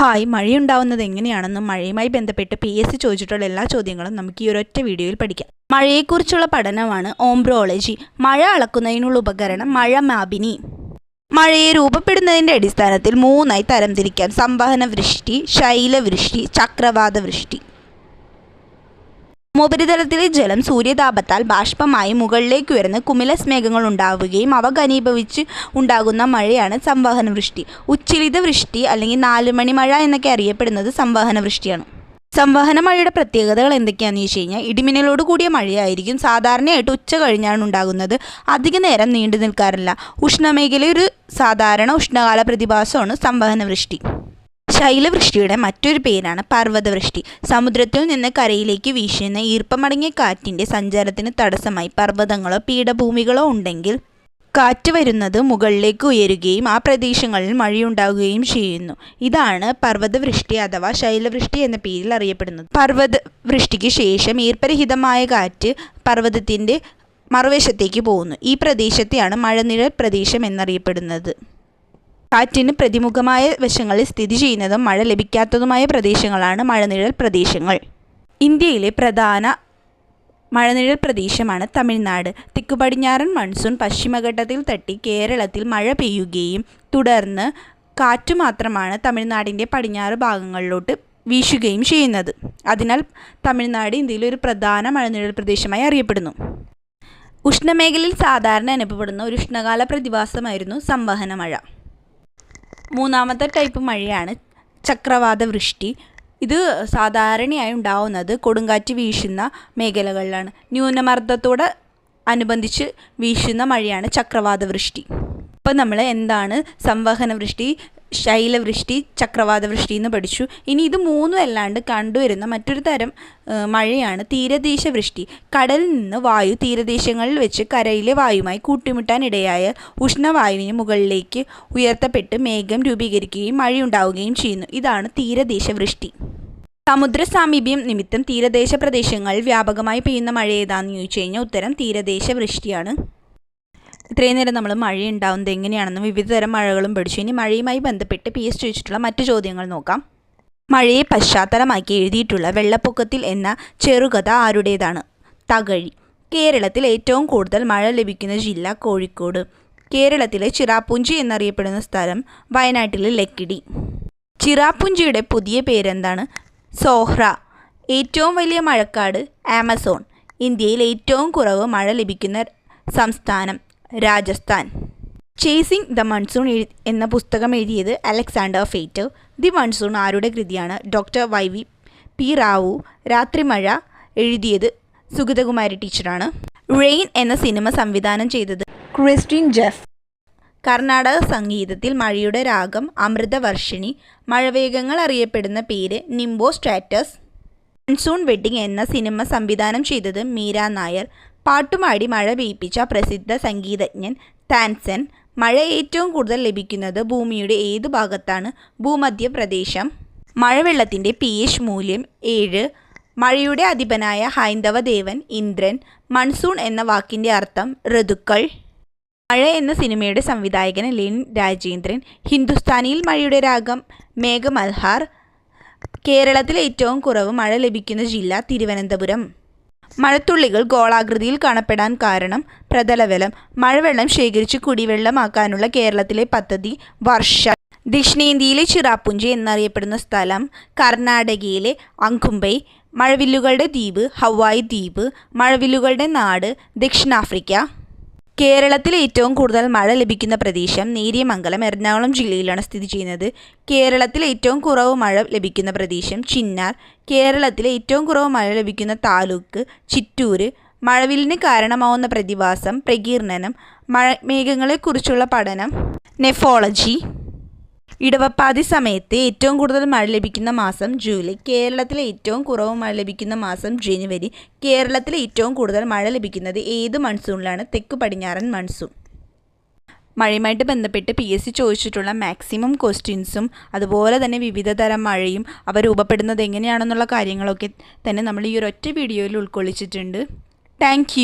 Hi മഴയുണ്ടാവുന്നത് എങ്ങനെയാണെന്നും മഴയുമായി ബന്ധപ്പെട്ട് P S C ചോദിച്ചിട്ടുള്ള എല്ലാ ചോദ്യങ്ങളും നമുക്ക് ഈ ഒരൊറ്റ വീഡിയോയിൽ പഠിക്കാം. മഴയെക്കുറിച്ചുള്ള പഠനമാണ് ഓംബ്രോളജി. മഴ അളക്കുന്നതിനുള്ള ഉപകരണം മഴ മാപിനി. മഴയെ രൂപപ്പെടുന്നതിന്റെ അടിസ്ഥാനത്തിൽ മൂന്നായി തരംതിരിക്കാം. സംവഹന വൃഷ്ടി ശൈലവൃഷ്ടി ചക്രവാത വൃഷ്ടി ഉപരിതലത്തിലെ ജലം സൂര്യതാപത്താൽ ബാഷ്പമായി മുകളിലേക്ക് ഉയർന്ന് കുമിലസ് മേഘങ്ങൾ ഉണ്ടാവുകയും അവ ഘനീഭവിച്ച് ഉണ്ടാകുന്ന മഴയാണ് സംവഹന വൃഷ്ടി ഉച്ചിലിത വൃഷ്ടി അല്ലെങ്കിൽ നാലുമണി മഴ എന്നൊക്കെ അറിയപ്പെടുന്നത് സംവഹന വൃഷ്ടിയാണ് സംവഹന മഴയുടെ പ്രത്യേകതകൾ എന്തൊക്കെയാണെന്ന് ചോദിച്ചു കഴിഞ്ഞാൽ ഇടിമിന്നലോട് കൂടിയ മഴയായിരിക്കും. സാധാരണയായിട്ട് ഉച്ച കഴിഞ്ഞാണ് ഉണ്ടാകുന്നത്. അധിക നേരം നീണ്ടു നിൽക്കാറില്ല. ഉഷ്ണമേഖല ഒരു സാധാരണ ഉഷ്ണകാല പ്രതിഭാസമാണ് സംവഹന വൃഷ്ടി ശൈലവൃഷ്ടിയുടെ മറ്റൊരു പേരാണ് പർവതവൃഷ്ടി. സമുദ്രത്തിൽ നിന്ന് കരയിലേക്ക് വീശുന്ന ഈർപ്പമടങ്ങിയ കാറ്റിന്റെ സഞ്ചാരത്തിന് തടസ്സമായി പർവതങ്ങളോ പീഠഭൂമികളോ ഉണ്ടെങ്കിൽ കാറ്റ് വരുന്നത് മുകളിലേക്ക് ഉയരുകയും ആ പ്രദേശങ്ങളിൽ മഴയുണ്ടാകുകയും ചെയ്യുന്നു. ഇതാണ് പർവതവൃഷ്ടി അഥവാ ശൈലവൃഷ്ടി എന്ന പേരിൽ അറിയപ്പെടുന്നത്. പർവതവൃഷ്ടിക്ക് ശേഷം ഈർപ്പരഹിതമായ കാറ്റ് പർവതത്തിന്റെ മറുവശത്തേക്ക് പോകുന്നു. ഈ പ്രദേശത്തെയാണ് മഴനിഴൽ പ്രദേശം എന്നറിയപ്പെടുന്നത്. കാറ്റിന് പ്രതിമുഖമായ വശങ്ങളിൽ സ്ഥിതി ചെയ്യുന്നതും മഴ ലഭിക്കാത്തതുമായ പ്രദേശങ്ങളാണ് മഴനിഴൽ പ്രദേശങ്ങൾ. ഇന്ത്യയിലെ പ്രധാന മഴനിഴൽ പ്രദേശമാണ് തമിഴ്നാട്. തെക്കു പടിഞ്ഞാറൻ മൺസൂൺ പശ്ചിമഘട്ടത്തിൽ തട്ടി കേരളത്തിൽ മഴ പെയ്യുകയും തുടർന്ന് കാറ്റു മാത്രമാണ് തമിഴ്നാടിന്റെ പടിഞ്ഞാറ് ഭാഗങ്ങളിലോട്ട് വീശുകയും ചെയ്യുന്നത്. അതിനാൽ തമിഴ്നാട് ഇന്ത്യയിലെ ഒരു പ്രധാന മഴനിഴൽ പ്രദേശമായി അറിയപ്പെടുന്നു. ഉഷ്ണമേഖലയിൽ സാധാരണ അനുഭവപ്പെടുന്ന ഒരു ഉഷ്ണകാല പ്രതിഭാസമായിരുന്നു സംവഹന മഴ. മൂന്നാമത്തെ ടൈപ്പ് മഴയാണ്. ചക്രവാത വൃഷ്ടി. ഇത് സാധാരണയായി ഉണ്ടാവുന്നത് കൊടുങ്കാറ്റ് വീശുന്ന മേഖലകളിലാണ്. ന്യൂനമർദ്ദത്തോട് അനുബന്ധിച്ച് വീശുന്ന മഴയാണ് ചക്രവാത വൃഷ്ടി. അപ്പോൾ നമ്മൾ എന്താണ് സംവഹന വൃഷ്ടി ശൈലവൃഷ്ടി ചക്രവാത വൃഷ്ടി എന്ന് പഠിച്ചു. ഇനി ഇത് മൂന്നും അല്ലാണ്ട് കണ്ടുവരുന്ന മറ്റൊരു തരം മഴയാണ് തീരദേശ വൃഷ്ടി കടലിൽ നിന്ന് വായു തീരദേശങ്ങളിൽ വെച്ച് കരയിലെ വായുമായി കൂട്ടിമുട്ടാനിടയായ ഉഷ്ണവായുവിന് മുകളിലേക്ക് ഉയർത്തപ്പെട്ട് മേഘം രൂപീകരിക്കുകയും മഴയുണ്ടാവുകയും ചെയ്യുന്നു. ഇതാണ് തീരദേശ വൃഷ്ടി സമുദ്ര സാമീപ്യം നിമിത്തം തീരദേശ പ്രദേശങ്ങളിൽ വ്യാപകമായി പെയ്യുന്ന മഴ ഏതാണെന്ന് ചോദിച്ചു കഴിഞ്ഞാൽ ഉത്തരം തീരദേശ വൃഷ്ടിയാണ് ഇത്രയും നേരം നമ്മൾ മഴ ഉണ്ടാവുന്നത് എങ്ങനെയാണെന്നും വിവിധ തരം മഴകളും പഠിച്ചു ഇനി മഴയുമായി ബന്ധപ്പെട്ട് പി എസ് ചോദിച്ചിട്ടുള്ള മറ്റു ചോദ്യങ്ങൾ നോക്കാം. മഴയെ പശ്ചാത്തലമാക്കി എഴുതിയിട്ടുള്ള വെള്ളപ്പൊക്കത്തിൽ എന്ന ചെറുകഥ ആരുടേതാണ്? തകഴി. കേരളത്തിൽ ഏറ്റവും കൂടുതൽ മഴ ലഭിക്കുന്ന ജില്ല കോഴിക്കോട്. കേരളത്തിലെ ചിറാപ്പുഞ്ചി എന്നറിയപ്പെടുന്ന സ്ഥലം വയനാട്ടിലെ ലക്കിടി. ചിറാപ്പുഞ്ചിയുടെ പുതിയ പേരെന്താണ്? സോഹ്ര. ഏറ്റവും വലിയ മഴക്കാട് ആമസോൺ. ഇന്ത്യയിൽ ഏറ്റവും കുറവ് മഴ ലഭിക്കുന്ന സംസ്ഥാനം. രാജസ്ഥാൻ. ചേസിംഗ് ദ മൺസൂൺ എന്ന പുസ്തകം എഴുതിയത് അലക്സാണ്ടർ ഫെയ്റ്റ്. ദി മൺസൂൺ ആരുടെ കൃതിയാണ്? Doctor Y V P Rao Rathrimazha എഴുതിയത് സുഗതകുമാരി ടീച്ചറാണ് റെയിൻ എന്ന സിനിമ സംവിധാനം ചെയ്തത് ക്രിസ്റ്റിൻ ജെഫ് കർണാടക സംഗീതത്തിൽ മഴയുടെ രാഗം അമൃതവർഷിണി മഴവേഗങ്ങൾ അറിയപ്പെടുന്ന പേര് നിംബോ സ്റ്റാറ്റസ് മൺസൂൺ വെഡ്ഡിംഗ് എന്ന സിനിമ സംവിധാനം ചെയ്തത് മീര നായർ. പാട്ടുമാടി മഴ പെയ്പ്പിച്ച പ്രസിദ്ധ സംഗീതജ്ഞൻ താൻസൻ. മഴ ഏറ്റവും കൂടുതൽ ലഭിക്കുന്നത് ഭൂമിയുടെ ഏത് ഭാഗത്താണ്? ഭൂമധ്യപ്രദേശം. മഴവെള്ളത്തിന്റെ പി എച്ച് മൂല്യം ഏഴ്. മഴയുടെ അധിപനായ ഹൈന്ദവ ദേവൻ ഇന്ദ്രൻ. മൺസൂൺ എന്ന വാക്കിന്റെ അർത്ഥം ഋതുക്കൾ. മഴ എന്ന സിനിമയുടെ സംവിധായകൻ ലിൻ രാജേന്ദ്രൻ. ഹിന്ദുസ്ഥാനിയിൽ മഴയുടെ രാഗം മേഘമൽഹാർ. കേരളത്തിൽ ഏറ്റവും കുറവ് മഴ ലഭിക്കുന്ന ജില്ല തിരുവനന്തപുരം. മഴത്തുള്ളികൾ ഗോളാകൃതിയിൽ കാണപ്പെടാൻ കാരണം പ്രതലവലം മഴവെള്ളം ശേഖരിച്ച് കുടിവെള്ളമാക്കാനുള്ള കേരളത്തിലെ പദ്ധതി വർഷ ദക്ഷിണേന്ത്യയിലെ ചിറാപ്പുഞ്ചി എന്നറിയപ്പെടുന്ന സ്ഥലം കർണാടകയിലെ അങ്കുംബൈ മഴവില്ലുകളുടെ ദ്വീപ് ഹവായ് ദ്വീപ് മഴവില്ലുകളുടെ നാട് ദക്ഷിണാഫ്രിക്ക. കേരളത്തിൽ ഏറ്റവും കൂടുതൽ മഴ ലഭിക്കുന്ന പ്രദേശം നേരിയമംഗലം എറണാകുളം ജില്ലയിലാണ് സ്ഥിതി ചെയ്യുന്നത്. കേരളത്തിൽ ഏറ്റവും കുറവ് മഴ ലഭിക്കുന്ന പ്രദേശം ചിന്നാർ. കേരളത്തിൽ ഏറ്റവും കുറവ് മഴ ലഭിക്കുന്ന താലൂക്ക് ചിറ്റൂർ മഴവിലിന് കാരണമാവുന്ന പ്രതിഭാസം പ്രകീർണനം മഴ മേഘങ്ങളെക്കുറിച്ചുള്ള പഠനം നെഫോളജി. ഇടവപ്പാതി സമയത്ത് ഏറ്റവും കൂടുതൽ മഴ ലഭിക്കുന്ന മാസം ജൂലൈ. കേരളത്തിലെ ഏറ്റവും കുറവ് മഴ ലഭിക്കുന്ന മാസം ജനുവരി. കേരളത്തിലെ ഏറ്റവും കൂടുതൽ മഴ ലഭിക്കുന്നത് ഏത് മൺസൂണിലാണ്? തെക്ക് പടിഞ്ഞാറൻ മൺസൂൺ. മഴയുമായിട്ട് ബന്ധപ്പെട്ട് പി എസ് സി ചോദിച്ചിട്ടുള്ള മാക്സിമം ക്വസ്റ്റ്യൻസും അതുപോലെ തന്നെ വിവിധ തരം മഴയും അവ രൂപപ്പെടുന്നത് എങ്ങനെയാണെന്നുള്ള കാര്യങ്ങളൊക്കെ തന്നെ നമ്മൾ ഈ ഒരൊറ്റ വീഡിയോയിൽ ഉൾക്കൊള്ളിച്ചിട്ടുണ്ട്. താങ്ക്